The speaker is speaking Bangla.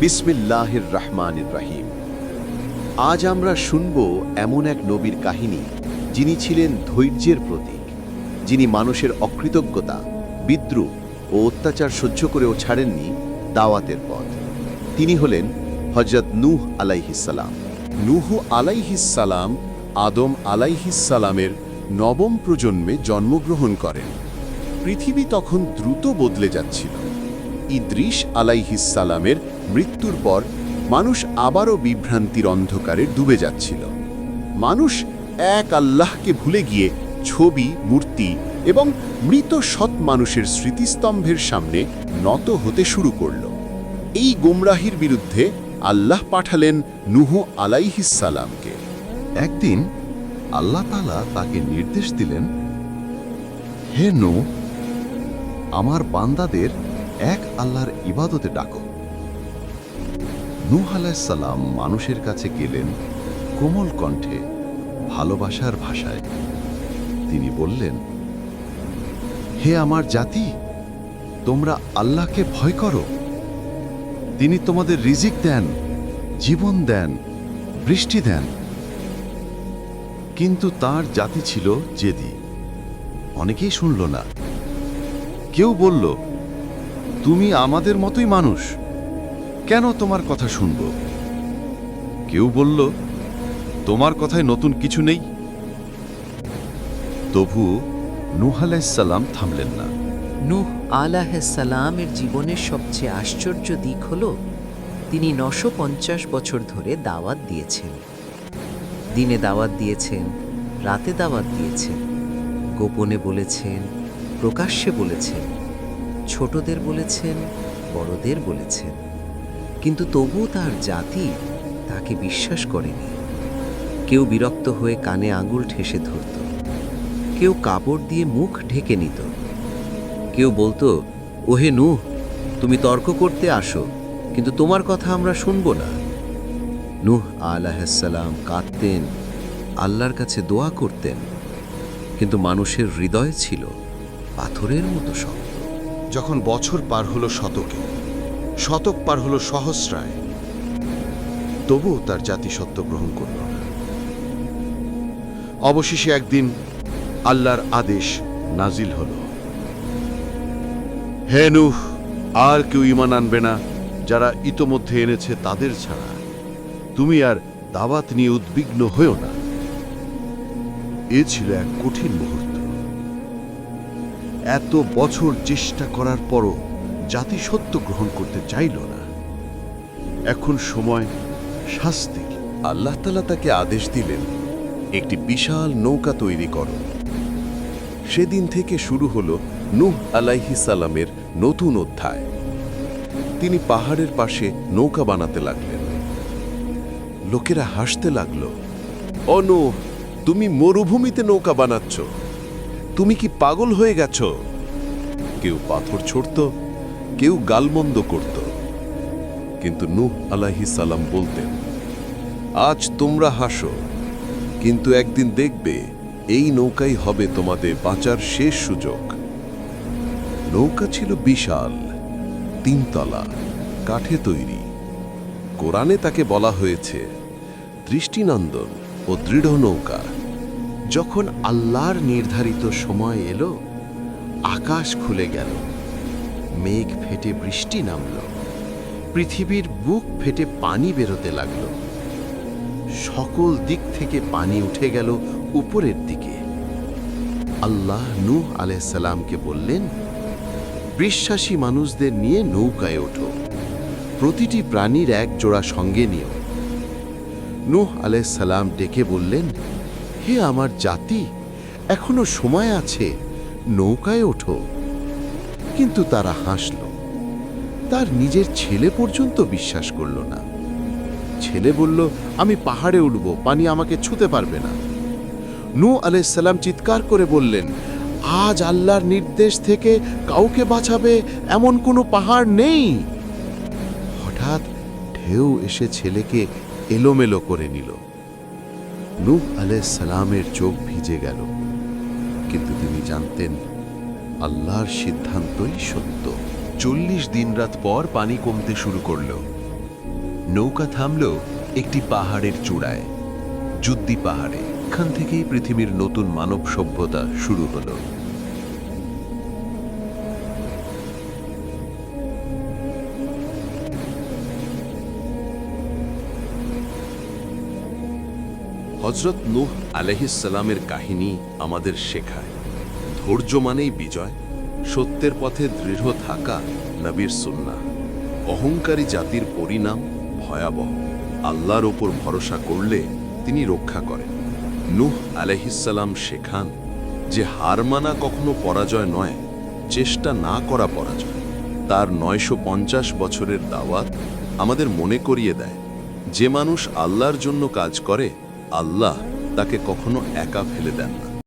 বিসমিল্লাহির রহমানির রাহিম আজ আমরা শুনব এমন এক নবীর কাহিনী, যিনি ছিলেন ধৈর্যের প্রতীক, যিনি মানুষের অকৃতজ্ঞতা, বিদ্রুপ ও অত্যাচার সহ্য করেও ছাড়েননি দাওয়াতের পথ। তিনি হলেন হজরত নূহ আলাইহিসাল্লাম নুহু আলাইহিসালাম আদম আলাইহিসালামের নবম প্রজন্মে জন্মগ্রহণ করেন। পৃথিবী তখন দ্রুত বদলে যাচ্ছিল। ইদ্রিস আলাইহিসালামের মৃত্যুর পর মানুষ আবারও বিভ্রান্তির অন্ধকারে ডুবে যাচ্ছিল। মানুষ এক আল্লাহকে ভুলে গিয়ে ছবি, মূর্তি এবং মৃত সৎ মানুষের স্মৃতিস্তম্ভের সামনে নত হতে শুরু করল। এই গোমরাহির বিরুদ্ধে আল্লাহ পাঠালেন নুহু আলাইহিসালামকে একদিন আল্লাহ তালা তাকে নির্দেশ দিলেন, হে নো আমার বান্দাদের এক আল্লাহর ইবাদতে ডাকো। নূহ আলাইসাল্লাম মানুষের কাছে গেলেন কোমল কণ্ঠে ভালোবাসার ভাষায়। তিনি বললেন, হে আমার জাতি, তোমরা আল্লাহকে ভয় করো। তিনি তোমাদের রিজিক দেন, জীবন দেন, বৃষ্টি দেন। কিন্তু তার জাতি ছিল জেদি। অনেকেই শুনল না। কেউ বলল, তুমি আমাদের মতোই মানুষ। কেন তোমার কথা শুনব? কেউ বলল, তোমার কথায় নতুন কিছু নেই। তবু নুহ আলাইসাল্লাম থামলেন না। নূহ আলাহালামের জীবনের সবচেয়ে আশ্চর্য দিক হল, তিনি নশো বছর ধরে দাওয়াত দিয়েছেন। দিনে দাওয়াত দিয়েছেন, রাতে দাওয়াত দিয়েছেন, গোপনে বলেছেন, প্রকাশ্যে বলেছেন, ছোটদের বলেছেন, বড়দের বলেছেন। কিন্তু তবুও তার জাতি তাকে বিশ্বাস করেনি। কেউ বিরক্ত হয়ে কানে আঙুল ঠেসে ধরত। কেউ কাপড় দিয়ে মুখ ঢেকে নিত। কেউ বলতো, ওহে নূহ, তুমি তর্ক করতে আসো, কিন্তু তোমার কথা আমরা শুনব না। নূহ আলাহাল্লাম কাঁদতেন, আল্লাহর কাছে দোয়া করতেন, কিন্তু মানুষের হৃদয় ছিল পাথরের মতো শক্ত। যখন বছর পার হলো শতকে শতক পার হলো সহস্রায় তবুও তার জাতি সত্য গ্রহণ করল না। অবশেষে একদিন আল্লাহর আদেশ নাজিল হল। হে নুহ, আর কেউ ইমান আনবে না, যারা ইতোমধ্যে এনেছে তাদের ছাড়া। তুমি আর দাওয়াত নিয়ে উদ্বিগ্ন হয়েও না। এ ছিল এক কঠিন মুহূর্ত। এত বছর চেষ্টা করার পরও জাতি সত্য গ্রহণ করতে চাইল না। এখন সময় শাস্তির। আল্লাহ তালা তাকে আদেশ দিলেন, একটি বিশাল নৌকা তৈরি করো। সেদিন থেকে শুরু হল নূহ আলাইহি সালামের নতুন অধ্যায়। তিনি পাহাড়ের পাশে নৌকা বানাতে লাগলেন। লোকেরা হাসতে লাগল নূহ, তুমি মরুভূমিতে নৌকা বানাচ্ছ। তুমি কি পাগল হয়ে গেছ? কেউ পাথর ছড়ত কেউ গালমন্দ করত। কিন্তু নূহ আলাইহি সালাম বলতেন, আজ তোমরা হাসো, কিন্তু একদিন দেখবে এই নৌকাই হবে তোমাদের বাঁচার শেষ সুযোগ। নৌকা ছিল বিশাল, তিনতলা, কাঠে তৈরি। কোরআনে তাকে বলা হয়েছে, দৃষ্টিনন্দন ও দৃঢ় নৌকা, যখন আল্লাহর নির্ধারিত সময় এলো, আকাশ খুলে গেল। মেঘ ফেটে বৃষ্টি নামল। পৃথিবীর বুক ফেটে পানি বেরোতে লাগল। সকল দিক থেকে পানি উঠে গেল উপরের দিকে। আল্লাহ নূহ আলাইসাল্লামকে বললেন, বিশ্বাসী মানুষদের নিয়ে নৌকায় ওঠো। প্রতিটি প্রাণীর এক জোড়া সঙ্গে নিও। নূহ আলাইসাল্লাম ডেকে বললেন, হে আমার জাতি, এখনও সময় আছে, নৌকায় ওঠো। কিন্তু তারা হাসল। তার নিজের ছেলে পর্যন্ত বিশ্বাস করল না। ছেলে বলল, আমি পাহাড়ে উঠব পানি আমাকে ছুতে পারবে না। নূ আলাইসাল্লাম চিৎকার করে বললেন, আজ আল্লাহর নির্দেশ থেকে কাউকে বাঁচাবে এমন কোনো পাহাড় নেই। হঠাৎ ঢেউ এসে ছেলেকে এলোমেলো করে নিল। নূহ আলাইসালামের চোখ ভিজে গেল। কিন্তু তিনি জানতেন আল্লাহর সিদ্ধান্তই সত্য। চল্লিশ দিন রাত পর পানি কমতে শুরু করল। নৌকা থামল একটি পাহাড়ের চূড়ায়, যুদ্ধি পাহাড়ে। এখান থেকেই পৃথিবীর নতুন মানব সভ্যতা শুরু হলো। হজরত নূহ আলহিসাল্লামের কাহিনী আমাদের শেখায়। ধৈর্য মানেই বিজয়, সত্যের পথে দৃঢ় থাকা নবীর সুন্না অহংকারী জাতির পরিণাম ভয়াবহ। আল্লাহর ওপর ভরসা করলে তিনি রক্ষা করেন। নূহ আলহিসাল্লাম শেখান যে হার মানা কখনো পরাজয় নয়, চেষ্টা না করা পরাজয়। তার নয়শো পঞ্চাশ বছরের দাওয়াত আমাদের মনে করিয়ে দেয়, যে মানুষ আল্লাহর জন্য কাজ করে, আল্লাহ তাকে কখনো একা ফেলে দেন না।